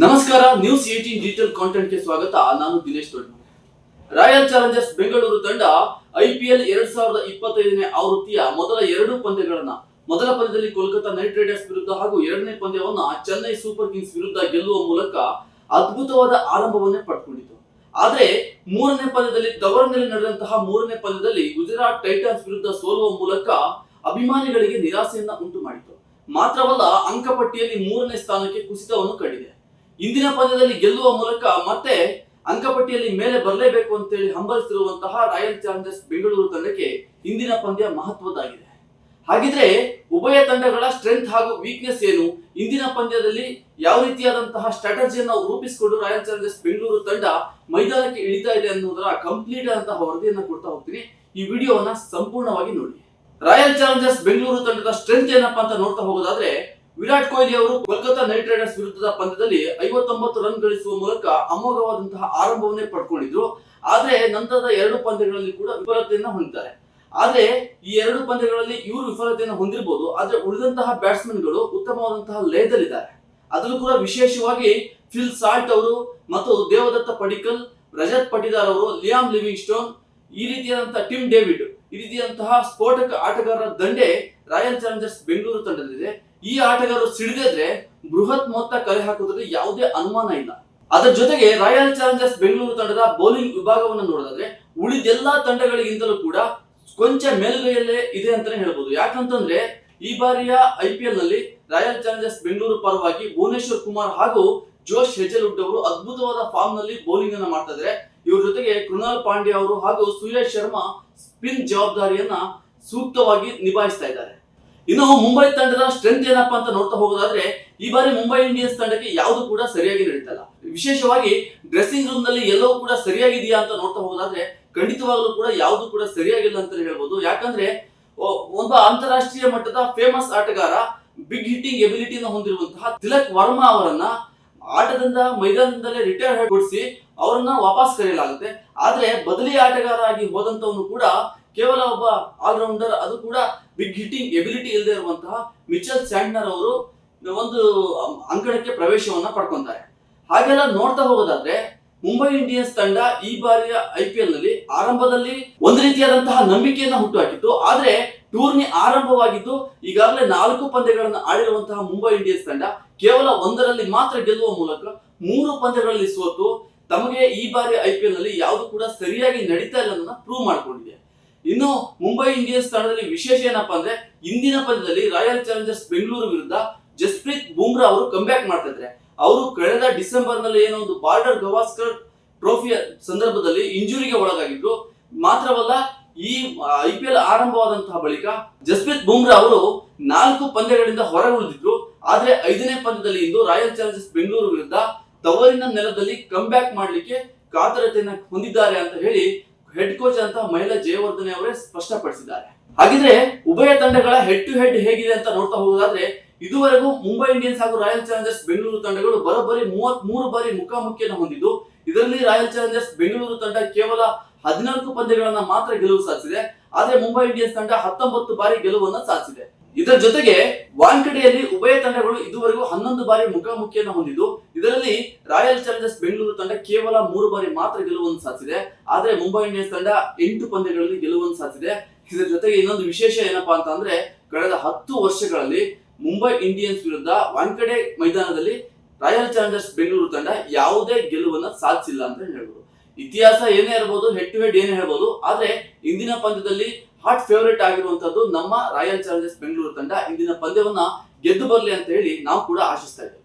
ನಮಸ್ಕಾರ news eighteen digital ಕಾಂಟೆಂಟ್ಗೆ ಸ್ವಾಗತ. ನಾನು ದಿನೇಶ್ ದೊಡ್ಡ. ರಾಯಲ್ ಚಾಲೆಂಜರ್ಸ್ ಬೆಂಗಳೂರು ತಂಡ ಐಪಿಎಲ್ ಎರಡ್ ಸಾವಿರದ ಇಪ್ಪತ್ತೈದನೇ ಆವೃತ್ತಿಯ ಮೊದಲ ಎರಡು ಪಂದ್ಯಗಳನ್ನ, ಮೊದಲ ಪಂದ್ಯದಲ್ಲಿ ಕೋಲ್ಕತಾ ನೈಟ್ ರೈಡರ್ಸ್ ವಿರುದ್ಧ ಹಾಗೂ ಎರಡನೇ ಪಂದ್ಯವನ್ನ ಚೆನ್ನೈ ಸೂಪರ್ ಕಿಂಗ್ಸ್ ವಿರುದ್ಧ ಗೆಲ್ಲುವ ಮೂಲಕ ಅದ್ಭುತವಾದ ಆರಂಭವನ್ನೇ ಪಡ್ಕೊಂಡಿತು. ಆದ್ರೆ, ಮೂರನೇ ಪಂದ್ಯದಲ್ಲಿ ತವರಿನಲ್ಲಿ ನಡೆದಂತಹ ಮೂರನೇ ಪಂದ್ಯದಲ್ಲಿ ಗುಜರಾತ್ ಟೈಟನ್ಸ್ ವಿರುದ್ಧ ಸೋಲುವ ಮೂಲಕ ಅಭಿಮಾನಿಗಳಿಗೆ ನಿರಾಸೆಯನ್ನ ಉಂಟು ಮಾಡಿತು ಮಾತ್ರವಲ್ಲ, ಅಂಕಪಟ್ಟಿಯಲ್ಲಿ ಮೂರನೇ ಸ್ಥಾನಕ್ಕೆ ಕುಸಿತವನ್ನು ಕಂಡಿದೆ. ಇಂದಿನ ಪಂದ್ಯದಲ್ಲಿ ಗೆಲ್ಲುವ ಮೂಲಕ ಮತ್ತೆ ಅಂಕಪಟ್ಟಿಯಲ್ಲಿ ಮೇಲೆ ಬರಲೇಬೇಕು ಅಂತೇಳಿ ಹಂಬಲಿಸಿರುವಂತಹ ರಾಯಲ್ ಚಾಲೆಂಜರ್ಸ್ ಬೆಂಗಳೂರು ತಂಡಕ್ಕೆ ಇಂದಿನ ಪಂದ್ಯ ಮಹತ್ವದ್ದಾಗಿದೆ. ಹಾಗಿದ್ರೆ ಉಭಯ ತಂಡಗಳ ಸ್ಟ್ರೆಂತ್ ಹಾಗೂ ವೀಕ್ನೆಸ್ ಏನು? ಇಂದಿನ ಪಂದ್ಯದಲ್ಲಿ ಯಾವ ರೀತಿಯಾದಂತಹ ಸ್ಟ್ರಾಟಜಿಯನ್ನು ರೂಪಿಸಿಕೊಂಡು ರಾಯಲ್ ಚಾಲೆಂಜರ್ಸ್ ಬೆಂಗಳೂರು ತಂಡ ಮೈದಾನಕ್ಕೆ ಇಳಿತಾ ಇದೆ ಅನ್ನೋದರ ಕಂಪ್ಲೀಟ್ ಆದಂತಹ ವರದಿಯನ್ನು ಕೊಡ್ತಾ ಹೋಗ್ತೀನಿ. ಈ ವಿಡಿಯೋವನ್ನ ಸಂಪೂರ್ಣವಾಗಿ ನೋಡಿ. ರಾಯಲ್ ಚಾಲೆಂಜರ್ಸ್ ಬೆಂಗಳೂರು ತಂಡದ ಸ್ಟ್ರೆಂತ್ ಏನಪ್ಪಾ ಅಂತ ನೋಡ್ತಾ ಹೋಗೋದಾದ್ರೆ ವಿರಾಟ್ ಕೊಹ್ಲಿ ಅವರು ಕೋಲ್ಕತ್ತಾ ನೈಟ್ ರೈಡರ್ಸ್ ವಿರುದ್ಧದ ಪಂದ್ಯದಲ್ಲಿ ಐವತ್ತೊಂಬತ್ತು ರನ್ ಗಳಿಸುವ ಮೂಲಕ ಅಮೋಘವಾದಂತಹ ಆರಂಭವನ್ನೇ ಪಡ್ಕೊಂಡಿದ್ರು. ಆದ್ರೆ ನಂತರದ ಎರಡು ಪಂದ್ಯಗಳಲ್ಲಿ ಕೂಡ ವಿಫಲತೆಯನ್ನ ಹೊಂದಿದ್ದಾರೆ. ಆದ್ರೆ ಈ ಎರಡು ಪಂದ್ಯಗಳಲ್ಲಿ ಇವರು ವಿಫಲತೆಯನ್ನು ಹೊಂದಿರಬಹುದು ಆದ್ರೆ ಉಳಿದಂತಹ ಬ್ಯಾಟ್ಸ್ಮನ್ಗಳು ಉತ್ತಮವಾದಂತಹ ಲಯದಲ್ಲಿದ್ದಾರೆ. ಅದರಲ್ಲೂ ಕೂಡ ವಿಶೇಷವಾಗಿ ಫಿಲ್ ಸಾಲ್ಟ್ ಅವರು ಮತ್ತು ದೇವದತ್ತ ಪಡಿಕಲ್, ರಜತ್ ಪಟಿದಾರ್ ಅವರು, ಲಿಯಾಮ್ ಲಿವಿಂಗ್ ಸ್ಟೋನ್ ಈ ರೀತಿಯಾದಂತಹ ಟಿಮ್ ಡೇವಿಡ್, ಈ ರೀತಿಯಾದಂತಹ ಸ್ಫೋಟಕ ಆಟಗಾರರ ದಂಡೆ ರಾಯಲ್ ಚಾಲೆಂಜರ್ಸ್ ಬೆಂಗಳೂರು ತಂಡದಲ್ಲಿದೆ. ಈ ಆಟಗಾರರು ಸಿಡಿದ್ರೆ ಬೃಹತ್ ಮೊತ್ತ ಕಲೆ ಹಾಕುವುದರಲ್ಲಿ ಯಾವುದೇ ಅನುಮಾನ ಇಲ್ಲ. ಅದರ ಜೊತೆಗೆ ರಾಯಲ್ ಚಾಲೆಂಜರ್ಸ್ ಬೆಂಗಳೂರು ತಂಡದ ಬೌಲಿಂಗ್ ವಿಭಾಗವನ್ನು ನೋಡೋದಾದ್ರೆ ಉಳಿದೆಲ್ಲಾ ತಂಡಗಳಿಗಿಂತಲೂ ಕೂಡ ಕೊಂಚ ಮೇಲುಗೈಯಲ್ಲೇ ಇದೆ ಅಂತಾನೆ ಹೇಳ್ಬೋದು. ಯಾಕಂತಂದ್ರೆ ಈ ಬಾರಿಯ ಐ ಪಿ ಎಲ್ನಲ್ಲಿ ರಾಯಲ್ ಚಾಲೆಂಜರ್ಸ್ ಬೆಂಗಳೂರು ಪರವಾಗಿ ಭುವನೇಶ್ವರ್ ಕುಮಾರ್ ಹಾಗೂ ಜೋಶ್ ಹೆಜಲ್ವುಡ್ ಅವರು ಅದ್ಭುತವಾದ ಫಾರ್ಮ್ನಲ್ಲಿ ಬೌಲಿಂಗ್ ಅನ್ನ ಮಾಡ್ತಾ ಇದ್ದಾರೆ ಇವ್ರ ಜೊತೆಗೆ ಕೃಣಾಲ್ ಪಾಂಡ್ಯ ಅವರು ಹಾಗೂ ಸುರೇಶ್ ಶರ್ಮಾ ಸ್ಪಿನ್ ಜವಾಬ್ದಾರಿಯನ್ನ ಸೂಕ್ತವಾಗಿ ನಿಭಾಯಿಸ್ತಾ ಇದ್ದಾರೆ. ಇನ್ನು ಮುಂಬೈ ತಂಡದ ಸ್ಟ್ರೆಂತ್ ಏನಪ್ಪಾ ಅಂತ ನೋಡ್ತಾ ಹೋಗೋದಾದ್ರೆ, ಈ ಬಾರಿ ಮುಂಬೈ ಇಂಡಿಯನ್ಸ್ ತಂಡಕ್ಕೆ ಯಾವುದು ಕೂಡ ಸರಿಯಾಗಿ ನಡೀತಲ್ಲ. ವಿಶೇಷವಾಗಿ ಡ್ರೆಸ್ಸಿಂಗ್ ರೂಮ್ನಲ್ಲಿ ಎಲ್ಲವೂ ಕೂಡ ಸರಿಯಾಗಿದೆಯಾ ಅಂತ ನೋಡ್ತಾ ಹೋಗೋದಾದ್ರೆ, ಖಂಡಿತವಾಗ್ಲೂ ಕೂಡ ಯಾವುದು ಕೂಡ ಸರಿಯಾಗಿಲ್ಲ ಅಂತ ಹೇಳ್ಬೋದು. ಯಾಕಂದ್ರೆ ಒಬ್ಬ ಅಂತಾರಾಷ್ಟ್ರೀಯ ಮಟ್ಟದ ಫೇಮಸ್ ಆಟಗಾರ ಬಿಗ್ ಹಿಟ್ಟಿಂಗ್ ಎಬಿಲಿಟಿನ ಹೊಂದಿರುವಂತಹ ತಿಲಕ್ ವರ್ಮಾ ಅವರನ್ನ ಆಟದಿಂದ, ಮೈದಾನದಿಂದಲೇ ರಿಟೈರ್ ಕೊಡಿಸಿ ಅವರನ್ನ ವಾಪಸ್ ಕರೆಯಲಾಗುತ್ತೆ. ಆದ್ರೆ, ಬದಲಿ ಆಟಗಾರ ಆಗಿ ಹೋದಂತವನು ಕೂಡ ಕೇವಲ ಒಬ್ಬ ಆಲ್ರೌಂಡರ್ ಅದು ಕೂಡ ಬಿಗ್ ಹಿಟ್ಟಿಂಗ್ ಎಬಿಲಿಟಿ ಇಲ್ಲದೆ ಇರುವಂತಹ ಮಿಚಲ್ ಸ್ಯಾಂಡ್ನರ್ ಅವರು ಒಂದು ಅಂಕಣಕ್ಕೆ ಪ್ರವೇಶವನ್ನ ಪಡ್ಕೊಂತಾರೆ. ಹಾಗೆಲ್ಲ ನೋಡ್ತಾ ಹೋಗೋದಾದ್ರೆ, ಮುಂಬೈ ಇಂಡಿಯನ್ಸ್ ತಂಡ ಈ ಬಾರಿಯ ಐ ಪಿ ಎಲ್ನಲ್ಲಿ ಆರಂಭದಲ್ಲಿ ಒಂದು ರೀತಿಯಾದಂತಹ ನಂಬಿಕೆಯನ್ನ ಹುಟ್ಟುಹಾಕಿತ್ತು. ಆದ್ರೆ, ಟೂರ್ನಿ ಆರಂಭವಾಗಿದ್ದು ಈಗಾಗಲೇ ನಾಲ್ಕು ಪಂದ್ಯಗಳನ್ನು ಆಡಿರುವಂತಹ ಮುಂಬೈ ಇಂಡಿಯನ್ಸ್ ತಂಡ ಕೇವಲ ಒಂದರಲ್ಲಿ ಮಾತ್ರ ಗೆಲ್ಲುವ ಮೂಲಕ ಮೂರು ಪಂದ್ಯಗಳಲ್ಲಿ ಸೋತು, ತಮಗೆ ಈ ಬಾರಿ ಐ ಪಿ ಎಲ್ನಲ್ಲಿ ಯಾವುದು ಕೂಡ ಸರಿಯಾಗಿ ನಡೀತಾ ಇಲ್ಲ ಪ್ರೂವ್ ಮಾಡ್ಕೊಂಡಿದೆ. ಇನ್ನು ಮುಂಬೈ ಇಂಡಿಯನ್ಸ್ ತಂಡದಲ್ಲಿ ವಿಶೇಷ ಏನಪ್ಪಾ ಅಂದ್ರೆ ಇಂದಿನ ಪಂದ್ಯದಲ್ಲಿ ರಾಯಲ್ ಚಾಲೆಂಜರ್ಸ್ ಬೆಂಗಳೂರು ವಿರುದ್ಧ ಜಸ್ಪ್ರೀತ್ ಬುಮ್ರಾ ಅವರು ಕಂಬ್ಯಾಕ್ ಮಾಡ್ತಾ ಇದ್ದಾರೆ. ಅವರು ಕಳೆದ ಡಿಸೆಂಬರ್ನಲ್ಲಿ ಏನೋ ಒಂದು ಬಾರ್ಡರ್ ಗವಾಸ್ಕರ್ ಟ್ರೋಫಿಯ ಸಂದರ್ಭದಲ್ಲಿ ಇಂಜುರಿಗೆ ಒಳಗಾಗಿದ್ರು ಮಾತ್ರವಲ್ಲ ಈ ಐ ಪಿ ಎಲ್ ಆರಂಭವಾದಂತಹ ಬಳಿಕ ಜಸ್ಪ್ರೀತ್ ಬುಮ್ರಾ ಅವರು ನಾಲ್ಕು ಪಂದ್ಯಗಳಿಂದ ಹೊರಗೆ ಉಳಿದಿದ್ರು ಆದ್ರೆ ಐದನೇ ಪಂದ್ಯದಲ್ಲಿ ಇಂದು ರಾಯಲ್ ಚಾಲೆಂಜರ್ಸ್ ಬೆಂಗಳೂರು ವಿರುದ್ಧ ತವರಿನ ನೆಲದಲ್ಲಿ ಕಂಬ್ಯಾಕ್ ಮಾಡಲಿಕ್ಕೆ ಕಾತರತೆಯನ್ನ ಹೊಂದಿದ್ದಾರೆ ಅಂತ ಹೇಳಿ ಹೆಡ್ ಕೋಚ್ ಅಂತ ಮಹಿಳಾ ಜಯವರ್ಧನೆ ಅವರೇ ಸ್ಪಷ್ಟಪಡಿಸಿದ್ದಾರೆ. ಹಾಗಿದ್ರೆ ಉಭಯ ತಂಡಗಳ ಹೆಡ್ ಟು ಹೆಡ್ ಹೇಗಿದೆ ಅಂತ ನೋಡ್ತಾ ಹೋಗೋದಾದ್ರೆ, ಇದುವರೆಗೂ ಮುಂಬೈ ಇಂಡಿಯನ್ಸ್ ಹಾಗೂ ರಾಯಲ್ ಚಾಲೆಂಜರ್ಸ್ ಬೆಂಗಳೂರು ತಂಡಗಳು ಬರೋಬ್ಬರಿ ಮೂವತ್ತ್ ಮೂರು ಬಾರಿ ಮುಖಾಮುಖಿಯನ್ನು ಹೊಂದಿದ್ದು, ಇದರಲ್ಲಿ ರಾಯಲ್ ಚಾಲೆಂಜರ್ಸ್ ಬೆಂಗಳೂರು ತಂಡ ಕೇವಲ ಹದಿನಾಲ್ಕು ಪಂದ್ಯಗಳನ್ನ ಮಾತ್ರ ಗೆಲುವು ಸಾಧಿಸಿದೆ. ಆದ್ರೆ ಮುಂಬೈ ಇಂಡಿಯನ್ಸ್ ತಂಡ ಹತ್ತೊಂಬತ್ತು ಬಾರಿ ಗೆಲುವನ್ನು ಸಾಧಿಸಿದೆ. ಇದರ ಜೊತೆಗೆ ವಾಂಕಡೆಯಲ್ಲಿ ಉಭಯ ತಂಡಗಳು ಇದುವರೆಗೂ ಹನ್ನೊಂದು ಬಾರಿ ಮುಖಾಮುಖಿಯನ್ನು ಹೊಂದಿದ್ದು, ಇದರಲ್ಲಿ ರಾಯಲ್ ಚಾಲೆಂಜರ್ಸ್ ಬೆಂಗಳೂರು ತಂಡ ಕೇವಲ ಮೂರು ಬಾರಿ ಮಾತ್ರ ಗೆಲುವನ್ನು ಸಾಧಿಸಿದೆ. ಆದರೆ ಮುಂಬೈ ಇಂಡಿಯನ್ಸ್ ತಂಡ ಎಂಟು ಪಂದ್ಯಗಳಲ್ಲಿ ಗೆಲುವನ್ನು ಸಾಧಿಸಿದೆ. ಇದರ ಜೊತೆಗೆ ಇನ್ನೊಂದು ವಿಶೇಷ ಏನಪ್ಪಾ ಅಂತ ಅಂದ್ರೆ, ಕಳೆದ ಹತ್ತು ವರ್ಷಗಳಲ್ಲಿ ಮುಂಬೈ ಇಂಡಿಯನ್ಸ್ ವಿರುದ್ಧ ವಾಂಕಡೆ ಮೈದಾನದಲ್ಲಿ ರಾಯಲ್ ಚಾಲೆಂಜರ್ಸ್ ಬೆಂಗಳೂರು ತಂಡ ಯಾವುದೇ ಗೆಲುವನ್ನ ಸಾಧಿಸಿಲ್ಲ ಅಂತ ಹೇಳ್ಬೋದು. ಇತಿಹಾಸ ಏನೇ ಇರಬಹುದು ಹೆಡ್ ಟು ಹೆಡ್ ಏನೇ ಹೇಳ್ಬೋದು, ಆದ್ರೆ ಇಂದಿನ ಪಂದ್ಯದಲ್ಲಿ ಹಾಟ್ ಫೇವರೇಟ್ ಆಗಿರುವಂತದ್ದು ನಮ್ಮ ರಾಯಲ್ ಚಾಲೆಂಜರ್ಸ್ ಬೆಂಗಳೂರು ತಂಡ ಇಂದಿನ ಪಂದ್ಯವನ್ನ ಗೆದ್ದು ಬರಲಿ ಅಂತ ಹೇಳಿ ನಾವು ಕೂಡ ಆಶಿಸ್ತಾ ಇದ್ದೇವೆ.